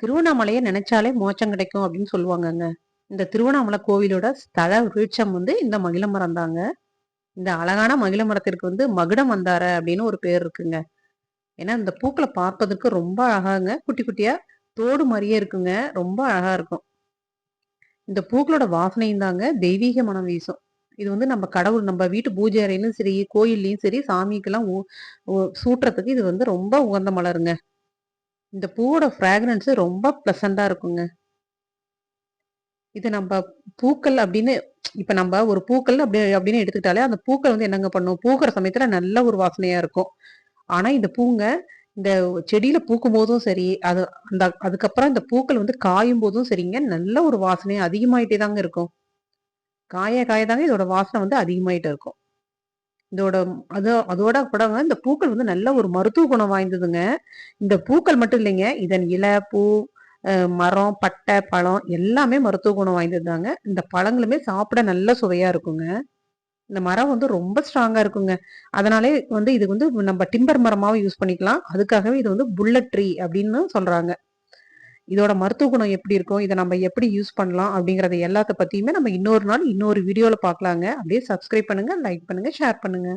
திருவண்ணாமலையை நினைச்சாலே மோச்சம் கிடைக்கும் அப்படின்னு சொல்லுவாங்கங்க. இந்த திருவண்ணாமலை கோவிலோட ஸ்தல விருட்சம் வந்து இந்த மகிழ மரம் தாங்க. இந்த அழகான மகிழ மரத்திற்கு வந்து மகுடம் வந்தார அப்படின்னு ஒரு பேர் இருக்குங்க. ஏன்னா இந்த பூக்களை பார்ப்பதற்கு ரொம்ப அழகாங்க. குட்டி குட்டியா தோடு மாதிரியே இருக்குங்க. ரொம்ப அழகா இருக்கும். இந்த பூக்களோட வாசனையும் தாங்க தெய்வீக மனம் வீசும். இது வந்து நம்ம கடவுள் நம்ம வீட்டு பூஜை அறையிலும் சரி கோயில்லையும் சரி சாமிக்கெல்லாம் சூட்டுறதுக்கு இது வந்து ரொம்ப உகந்த மலருங்க. இந்த பூவோட ஃப்ராக்ரன்ஸு ரொம்ப ப்ளசண்ட்டாக இருக்குங்க. இது நம்ம பூக்கள் அப்படின்னு இப்போ நம்ம ஒரு பூக்கள் அப்படி அப்படின்னு எடுத்துக்கிட்டாலே அந்த பூக்கள் வந்து என்னங்க பண்ணும்? பூக்கிற சமயத்தில் நல்ல ஒரு வாசனையாக இருக்கும். ஆனால் இந்த பூங்க இந்த செடியில் பூக்கும் போதும் சரி அது அந்த அதுக்கப்புறம் இந்த பூக்கள் வந்து காயும் போதும் சரிங்க நல்ல ஒரு வாசனை அதிகமாயிட்டே தாங்க இருக்கும். காய காய தாங்க இதோட வாசனை வந்து அதிகமாயிட்டே இருக்கும். இதோட அது அதோட கூட இந்த பூக்கள் வந்து நல்ல ஒரு மருத்துவ குணம் வாய்ந்ததுங்க. இந்த பூக்கள் மட்டும் இல்லைங்க இதன் இலை பூ மரம் பட்டை பழம் எல்லாமே மருத்துவ குணம் வாய்ந்ததுதாங்க. இந்த பழங்களுமே சாப்பிட நல்ல சுவையா இருக்குங்க. இந்த மரம் வந்து ரொம்ப ஸ்ட்ராங்கா இருக்குங்க. அதனாலே வந்து இது வந்து நம்ம டிம்பர் மரமாவும் யூஸ் பண்ணிக்கலாம். அதுக்காகவே இது வந்து புல்லட் ட்ரீ அப்படின்னு சொல்றாங்க. இதோட மருத்துவ குணம் எப்படி இருக்கும்? இதை நம்ம எப்படி யூஸ் பண்ணலாம்? அப்படிங்கறத எல்லாத்த பத்தியுமே நம்ம இன்னொரு நாள் இன்னொரு வீடியோல பார்க்கலாங்க. அப்படியே சப்ஸ்கிரைப் பண்ணுங்க லைக் பண்ணுங்க ஷேர் பண்ணுங்க.